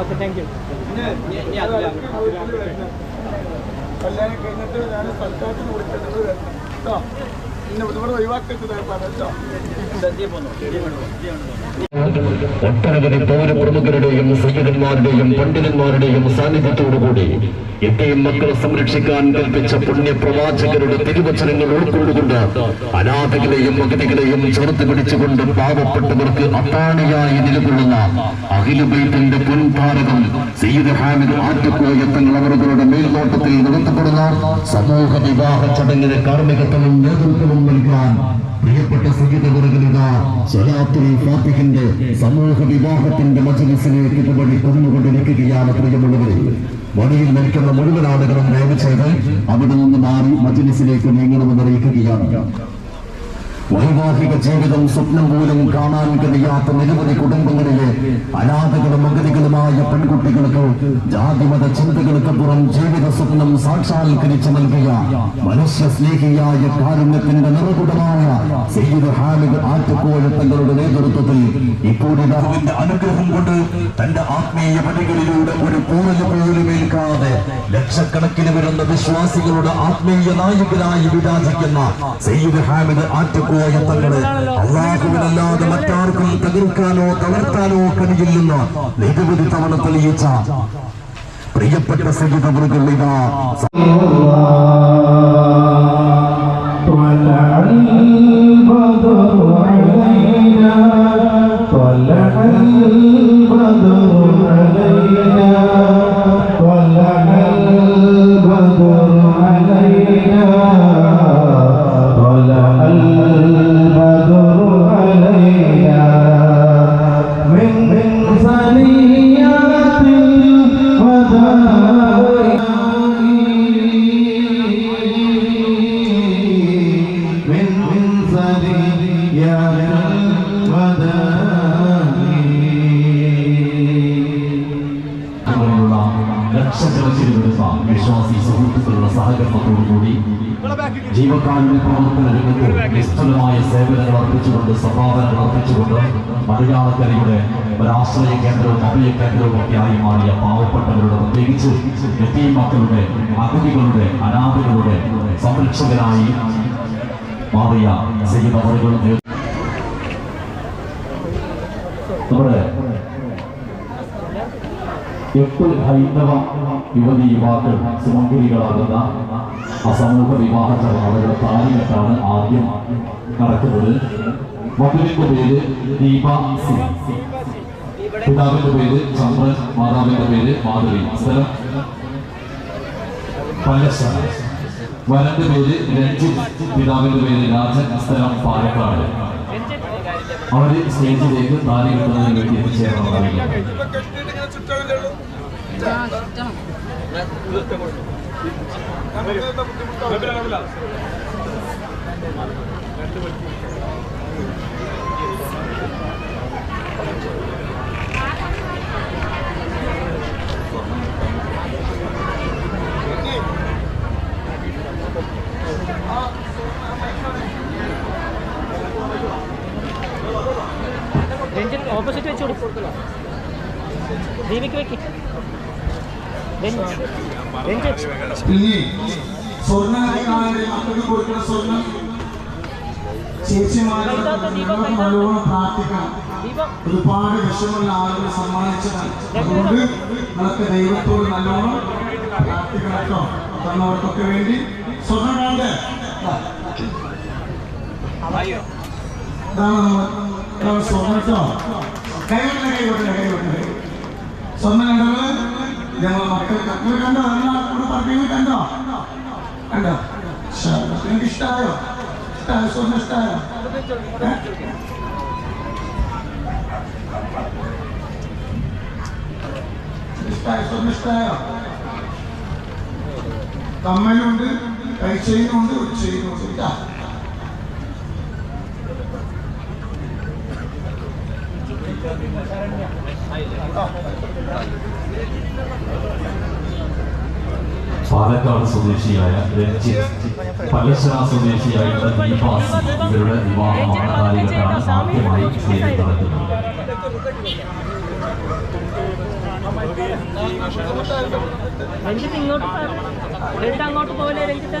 Okay thank you കല്യാണം കഴിഞ്ഞിട്ട് ഞാൻ സർക്കാരിന് കൊടുക്കുന്നത് കേട്ടോ. ഒട്ടനവധി പൗരപ്രമുഖരുടെയും സയ്യിദന്മാരുടെയും പണ്ഡിതന്മാരുടെയും സാന്നിധ്യത്തോടുകൂടി ഇന്ത്യയും മക്കളെ സംരക്ഷിക്കാൻ കൽപ്പിച്ച പുണ്യപ്രവാചകരുടെ തിരുവചനങ്ങൾ ഉൾക്കൊണ്ടുകൊണ്ട് അനാഥകളെയും അഗതികളെയും ചേർത്ത് പിടിച്ചുകൊണ്ട് പാവപ്പെട്ടവർക്ക് അത്താണിയായി നിലകൊള്ളുന്ന അഖിലുബൈത്തിന്റെ പൊൻതാരകം സയ്യിദ് ഹാമിദ് ആറ്റക്കോയത്തങ്ങൾ തങ്ങൾ അവരുടെ മേൽനോട്ടത്തിൽ നടത്തപ്പെടുന്ന സമൂഹ വിവാഹ ചടങ്ങിന് കാർമ്മികത്വവും നേതൃത്വവും നൽകാൻ പ്രിയപ്പെട്ട സംഗീത സ്വലാത്തുൽ ഫാത്തിഹിന്റെ സമൂഹ വിവാഹത്തിന്റെ മജലിസിലേക്ക് ഇതുവഴി കൊന്നുകൊണ്ടിരിക്കുകയാണ് പ്രിയമുള്ളവരെ. വഴിയിൽ നിൽക്കുന്ന മുഴുവൻ ആളുകളും ദയവ് ചെയ്ത് അവിടെ നിന്ന് മാറി മജലിസിലേക്ക് നീങ്ങണമെന്ന് അറിയിക്കുകയാണ്. വൈവാഹിക ജീവിതം സ്വപ്നം പോലും കാണാൻ കഴിയാത്ത നിരവധി കുടുംബങ്ങളിലെ അനാഥകളും അഗതികളുമായ പെൺകുട്ടികൾക്ക് ജാതിമത ചിന്തകൾക്കപ്പുറം ജീവിത സ്വപ്നം സാക്ഷാത്കരിച്ചു നൽകിയ മനുഷ്യ സ്നേഹിയായ കാരുണ്യത്തിന്റെ നിറകുടമായ ഹാമിദ് ആറ്റുകോഴ തങ്ങളുടെ നേതൃത്വത്തിൽ ഇപ്പോഴിതാ അനുഗ്രഹം കൊണ്ട് തന്റെ ആത്മീയ പണികളിലൂടെ ഒരു പൂറൽ പോലും ഏൽക്കാതെ ലക്ഷക്കണക്കിന് വരുന്ന വിശ്വാസികളുടെ ആത്മീയ നായകനായി വിരാജിക്കുന്ന സയ്യിദ് ഹാമിദ് ആറ്റുകോയ തങ്ങളെ അള്ളാഹുവിനല്ലാതെ മറ്റാർക്കും തകർക്കാനോ തളർത്താനോ കഴിയില്ലെന്ന് നിരവധി തവണ തെളിയിച്ച പ്രിയപ്പെട്ട സയ്യിദ് അവറുകൾ ഇതാ طلع വിശ്വാസി സുഹൃത്തുക്കളുടെ സഹകരണത്തോടുകൂടി ജീവകാരുണ്യ പ്രവർത്തന രംഗത്ത് നിസ്തുലമായ സേവനങ്ങൾ അർപ്പിച്ചുകൊണ്ട് സംഭാവനകൾ അർപ്പിച്ചുകൊണ്ട് മലയാളക്കരയുടെ ഒരാശ്രയ കേന്ദ്രവും അഭയ കേന്ദ്രവും ഒക്കെ ആയി മാറിയ പാവപ്പെട്ടവരുടെ പ്രത്യേകിച്ച് എത്തിയ മക്കളുടെ അഗതികളുടെ അനാഥകളുടെ സംരക്ഷകനായി മാറിയ നമ്മുടെ എട്ട് ഹൈന്ദവ യുവതി യുവാക്കൾ സുമംഗലികളാകുന്ന അസമൂഹ വിവാഹ ചടങ്ങുകളുടെ താലികെട്ടാണ് ആദ്യം നടക്കുന്നത്. വധുവിന്റെ പേര് ദീപ സിംഗ് പിതാവിന്റെ പേര് ചന്ദ്രൻ മാതാവിന്റെ പേര് മാധവി. സ്ഥലം പലശ വരന്റെ പേര് രഞ്ജിത്ത് പിതാവിന്റെ പേര് രാജൻ. സ്ഥലം പാലക്കാട്. അവർ സ്റ്റേജിലേക്ക് താലി കിട്ടുന്നതിന് വേണ്ടി എത്തിച്ചേർന്നതാണ് Thank ഇപ്പൊ കെട്ടിയിട്ട് ഇങ്ങനെ ചുറ്റാനല്ലേ ഉള്ളൂ നമുക്ക് എന്താ ബുദ്ധിമുട്ടാവില്ല രഞ്ജിത്ത് ഓപ്പോസിറ്റ് വെച്ച് കൊടുക്കും ദീപിക്ക് വെക്ക് രഞ്ജിത്ത് രഞ്ജിത്ത് ഇനി സ്വർണ മക്കൾക്ക് കൊടുക്കുന്ന സ്വർണം ചേച്ചിമാരുടെ ഓപ്പോസിറ്റ് നല്ലോണം ദീപിക്ക് വെക്ക് ഒരുപാട് വിഷമുള്ള ആളുകൾ സമ്മാനിച്ചതാണ്. അതുകൊണ്ട് നമുക്ക് ദൈവത്തോട് നല്ലോണം പ്രാർത്ഥിക്കണം കേട്ടോ. തന്നവർക്കൊക്കെ വേണ്ടി സ്വർണം വേണ്ടേ? നമ്മൾ സ്വർണം കേട്ടോ കൈവിട്ടില്ല കൈവിട്ടില്ല കൈവിട്ടില്ല സ്വർണം കണ്ടത് ഞങ്ങൾ മക്കൾ നിങ്ങൾ കണ്ടോ കൂടെ പറഞ്ഞു കണ്ടോ കണ്ടോ നിങ്ങൾക്ക് ഇഷ്ടമായോ ഇഷ്ടമായോ സ്വർണം ഇഷ്ടമായോ? ഇഷ്ടമായോ സ്വർണം ഇഷ്ടമായോ കമ്മലുണ്ട് കൈ ചെയ്യുന്നുണ്ട് ഒരു ചെയിനുണ്ട് ഇതാ പാലക്കാട് സ്വദേശിയായ രഞ്ജിത്ത്. പലശ്ശാ സ്വദേശിയായിട്ടുള്ള ദീപാസ് ഇവരുടെ വിവാഹമാണ് കാലികട്ടാണ് ആദ്യമായി സ്റ്റേജിൽ നടക്കുന്നത് രഞ്ജിത്ത് ഇങ്ങോട്ട് ഹെഡ് അങ്ങോട്ട് പോലെ രഞ്ജിത്ത്?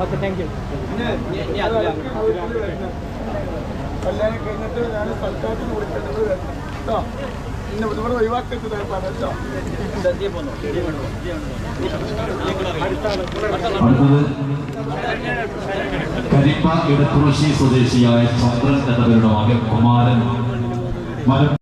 Okay thank you. കല്യാണം കഴിഞ്ഞിട്ട് ഞാൻ സർക്കാരിന് വിളിച്ചിട്ടുണ്ട് കേട്ടോ ഇവിടെ ഒഴിവാക്കരുത് സ്വദേശിയായ ചന്ദ്രൻ എന്നവരുടെ മകൻ കുമാരൻ.